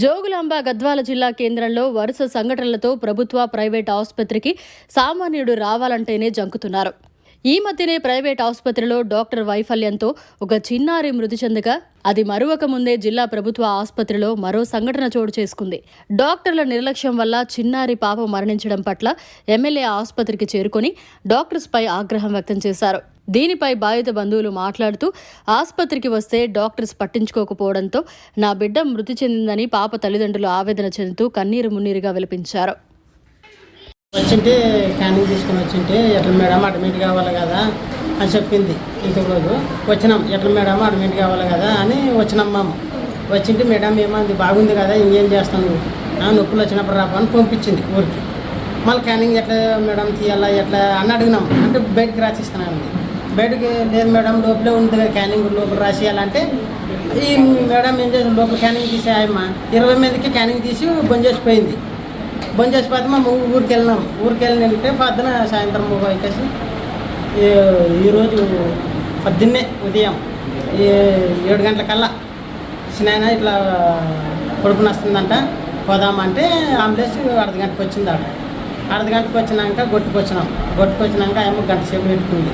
జోగులాంబ గద్వాల జిల్లా కేంద్రంలో వరుస సంఘటనలతో ప్రభుత్వ ప్రైవేట్ ఆసుపత్రికి సామాన్యుడు రావాలంటేనే జంకుతున్నారు. ఈ మధ్యనే ప్రైవేట్ ఆసుపత్రిలో డాక్టర్ వైఫల్యంతో ఒక చిన్నారి మృతి చెందగా అది మరొక ముందే జిల్లా ప్రభుత్వ ఆసుపత్రిలో మరో సంఘటన చోటు చేసుకుంది. డాక్టర్ల నిర్లక్ష్యం వల్ల చిన్నారి పాప మరణించడం పట్ల ఎమ్మెల్యే ఆసుపత్రికి చేరుకొని డాక్టర్స్పై ఆగ్రహం వ్యక్తం చేశారు. దీనిపై బాధిత బంధువులు మాట్లాడుతూ ఆసుపత్రికి వస్తే డాక్టర్స్ పట్టించుకోకపోవడంతో నా బిడ్డ మృతి చెందిందని పాప తల్లిదండ్రులు ఆవేదన చెందుతూ కన్నీరు మున్నీరుగా విలపించారు. వచ్చింటే క్యానింగ్ తీసుకుని వచ్చింటే ఎట్లా మేడం అడ్మిట్ కావాలి కదా అని చెప్పింది. ఇంతకురోజు వచ్చినాం ఎట్లా మేడం అడ్మిట్ కావాలి కదా అని వచ్చినాం మేము. వచ్చింటే మేడం ఏమంది బాగుంది కదా ఇంకేం చేస్తాను ఆ, నొప్పులు వచ్చినప్పుడు రాపా అని పంపించింది ఊరికి. మళ్ళీ క్యానింగ్ ఎట్లా మేడం తీయాలా ఎట్లా అని అడిగినాం. అంటే బయటకు రాసిస్తున్నానండి బయటకి లేదు మేడం లోపలే ఉంది క్యానింగ్ లోపల రాసియాలంటే ఈ మేడం ఏం చేసి లోపల క్యానింగ్ తీసి ఆయమ్మ ఇరవై మందికి క్యానింగ్ తీసి బొంజేసిపోయింది చేసిపోయింది బంద్ పోతే ఊరికి వెళ్ళినాం. ఊరికి వెళ్ళినంటే పొద్దున సాయంత్రం వచ్చేసి ఈరోజు పొద్దున్నే ఉదయం ఏడు ఏడు గంటలకల్లా సినాయన ఇట్లా కొడుకుని వస్తుందంట. పోదామంటే అంబులెన్స్ అర్ధ గంటకు వచ్చింది ఆడ అర్ధ గంటకు వచ్చినాక గట్టుకు వచ్చినాక ఏమో గంట సేపు పెట్టుకుంది.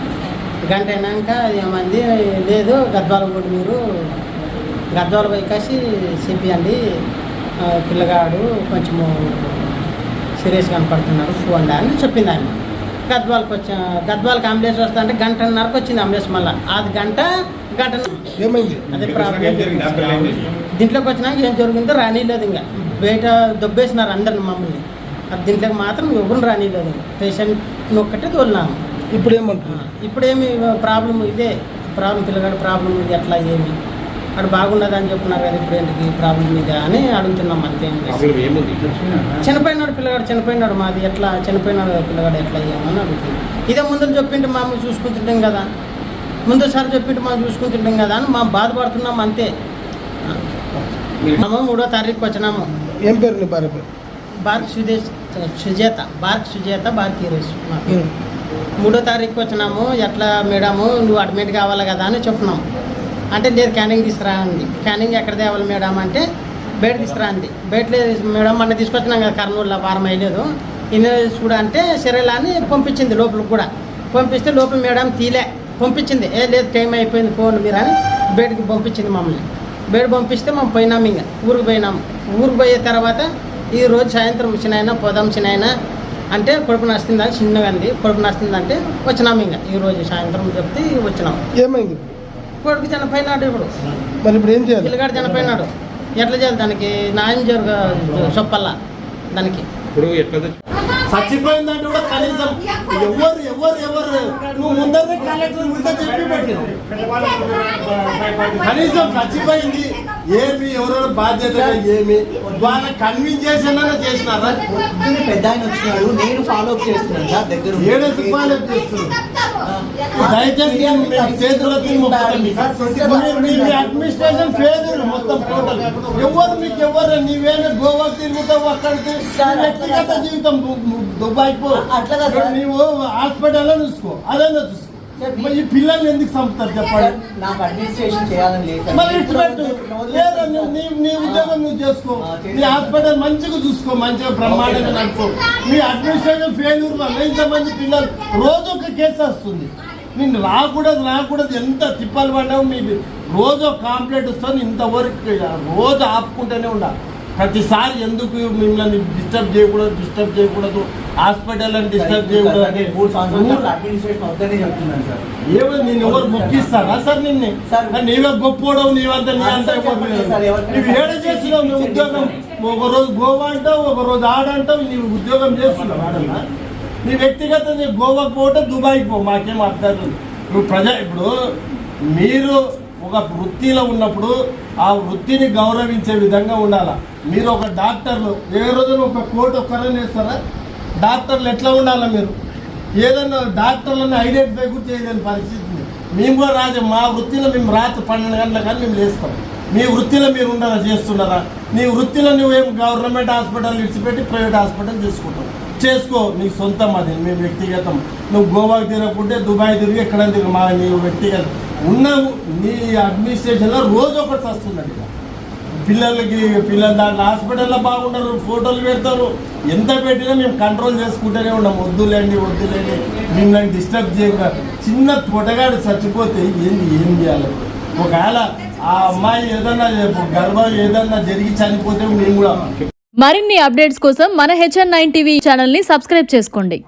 గంట అయినాక ఏమంది? లేదు గద్వాల కూడా మీరు. గద్వాల పోయి చెప్పియండి పిల్లగాడు కొంచెము సీరియస్ కనపడుతున్నారు ఫోన్ అని చెప్పింది ఆయన. గద్వాలకు వచ్చా గద్వాలకు అంబులెన్స్ వస్తా అంటే గంటన్నరకు వచ్చింది అంబులెన్స్ మళ్ళీ. అది గంట గంట ఏమైంది? అదే ప్రాబ్లం. దీంట్లోకి వచ్చినాక ఏం జరిగిందో రానిలేదు ఇంకా. బయట దొబ్బేసినారు అందరిని మమ్మల్ని. అది దీంట్లోకి మాత్రం ఎవరు రానిలేదు ఇంకా. పేషెంట్ ఒక్కటే తోలినాము. ఇప్పుడు ఏమంటున్నా ఇప్పుడేమి ప్రాబ్లం ఇదే. ప్రాబ్లం పిల్లగాడు ప్రాబ్లం ఇది ఎట్లా ఏమి? అక్కడ బాగున్నది అని చెప్తున్నారు కదా ఇప్పుడు ఎందుకు ఈ ప్రాబ్లం ఇది అని అడుగుతున్నాం అంతే చనిపోయినాడు పిల్లగాడు చనిపోయినాడు మాది ఎట్లా చనిపోయినాడు కదా పిల్లగాడు ఎట్లా అయ్యామని అడుగుతున్నాం. ఇదే ముందు చెప్పింటే మా చూసుకుంటుంటాం కదా. ముందుసారి చెప్పింటే మనం చూసుకుంటుంటాం కదా అని మేము బాధపడుతున్నాం అంతే. మేము మూడో తారీఖు వచ్చినాము. ఏం పేరు నీ భార్య పేరు? బార్క్ సుదేశ్ సుజేత బార్క్ సుజేత మా పేరు మూడో తారీఖు వచ్చినాము ఎట్లా మేడము నువ్వు అడ్మిట్ కావాలి కదా అని చెప్తున్నాం అంటే లేదు క్యానింగ్ తీసుకురా అంది. క్యానింగ్ ఎక్కడ తేవాలి మేడం అంటే బయట తీసుకురా అంది. బయట మేడం మొన్న తీసుకొచ్చినాం కదా కర్నూలులో వారం అయ్యలేదు ఇన్ని కూడా అంటే సరేలా అని పంపించింది లోపలికి కూడా. పంపిస్తే లోపల మేడం తీలే పంపించింది. ఏ లేదు టైం అయిపోయింది ఫోన్ మీరు అని బయటకి పంపించింది మమ్మల్ని. బయట పంపిస్తే మేము పోయినాం ఇంకా ఊరికి పోయినాం. ఊరికి పోయే తర్వాత ఈ రోజు సాయంత్రం చిన్న పోదాం చిన్న అంటే కొడుకు నస్తుందని చిన్నగా అంది కొడుకు నస్తుందంటే వచ్చినాం ఇంకా. ఈ రోజు సాయంత్రం చెప్తే వచ్చినాం. ఏమైంది? కొడుకు చనిపోయినాడు ఇప్పుడు. మరి ఇప్పుడు ఏం చేయాలి? పిల్లగాడు చనిపోయినాడు. ఎట్లా చేయాలి దానికి? న్యాయం జరుగు చెప్పల్లా దానికి? ఇప్పుడు ఎట్లా చచ్చిపోయిందంటే కూడా కనీసం ఎవరు ఎవరు ఎవరు? నువ్వు ముందరే కలెక్టర్ ముందే చెప్పి పెట్టినావు కనీసం చచ్చిపోయింది ఏమి ఎవరెవరు బాధ్యత ఏమి? వాళ్ళ కన్విన్స్ చేసినా చేసినారా? పెద్ద ఆయన వచ్చినాడు నేను ఫాలో అప్ చేస్తున్నాను సార్ దగ్గర. ఏడేసి ఫాలో చేస్తున్నారు? దయచేసి అడ్మినిస్ట్రేషన్ మొత్తం టోటల్ ఎవరు మీకు ఎవరు నీవేనా గోవాకి తిరుగుతావు అక్కడికి? నీ వ్యక్తిగత జీవితం దుబాయ్ పో. హాస్పిటల్లో చూసుకో అదైనా చూసుకో. ఈ పిల్లల్ని ఎందుకు చంపుతారు చెప్పండి? నాకు అడ్మినిస్ట్రేషన్ చేయాలని లేదు. మరి నీ నీ ఉద్యోగం నువ్వు చేసుకో. నీ హాస్పిటల్ మంచిగా చూసుకో మంచిగా బ్రహ్మాండంగా నడుపు. మీ అడ్మినిస్ట్రేషన్ ఫెయిల్యూర్ వల్ల ఇంతమంది పిల్లలు రోజు ఒక కేసు వస్తుంది. నేను రాకూడదు రాకూడదు. ఎంత తిప్పలు పడ్డావు మీ రోజు కాంప్లైంట్ వస్తుంది ఇంతవరకు రోజు ఆపుకుంటూనే ఉండాలి. ప్రతిసారి ఎందుకు మిమ్మల్ని డిస్టర్బ్ చేయకూడదు డిస్టర్బ్ చేయకూడదు? హాస్పిటల్ అని డిస్టర్బ్ చేయకూడదు ఏమో నేను ఎవరు మొక్కిస్తారా సార్. నిన్ను? నీవే గొప్పోడవు నీవంతా నీ అంతా నువ్వు ఏడ చేసినావు ఉద్యోగం ఒక రోజు గోవా అంటావు ఒక రోజు ఆడంటావు నీ ఉద్యోగం చేస్తున్నావు? ఆడన్నా నీ వ్యక్తిగత నీ గోవాకి పోట దుబాయ్కి పో మాకేం అర్థం నువ్వు ప్రజా ఇప్పుడు మీరు ఒక వృత్తిలో ఉన్నప్పుడు ఆ వృత్తిని గౌరవించే విధంగా ఉండాలా? మీరు ఒక డాక్టర్లు ఏ రోజున ఒక కోట్ ఒక్కరనే వేస్తారా? డాక్టర్లు ఎట్లా ఉండాలా మీరు? ఏదన్నా డాక్టర్లను ఐడెంటిఫై కూడా చేయలేని పరిస్థితి మేము కూడా రాజు మా వృత్తిలో మేము రాత్రి పన్నెండు గంటల కానీ మేము లేస్తాం. మీ వృత్తిలో మీరు ఉన్నారా చేస్తున్నారా? నీ వృత్తిలో నువ్వేం గవర్నమెంట్ హాస్పిటల్ విడిచిపెట్టి ప్రైవేట్ హాస్పిటల్ చేసుకుంటావు? చేసుకో నీ సొంతం అది మీ వ్యక్తిగతం. నువ్వు గోవాకి తిరగకుంటే దుబాయ్ తిరిగి ఎక్కడ తిరిగి మా నీ వ్యక్తిగతం. ఉన్నావు నీ అడ్మినిస్ట్రేషన్లో రోజు ఒకటి వస్తుందండి. పిల్లలకి పిల్లలు దాంట్లో హాస్పిటల్లో బాగుంటారు ఫోటోలు పెడతారు. ఎంత పెట్టినా మేము కంట్రోల్ చేసుకుంటూనే ఉన్నాం. వద్దులేండి వద్దులేండి. మిమ్మల్ని డిస్టర్బ్ చేయకుండా చిన్న పొటగాడు చచ్చిపోతే ఏంది ఏం చేయాలి? ఒకవేళ ఆ అమ్మాయి ఏదన్నా గర్భం ఏదన్నా జరిగి చనిపోతే మేము కూడా మరిన్ని అప్డేట్స్ కోసం మన హెచ్ఎన్ నైన్ టీవీ ఛానల్ని సబ్స్క్రైబ్ చేసుకోండి.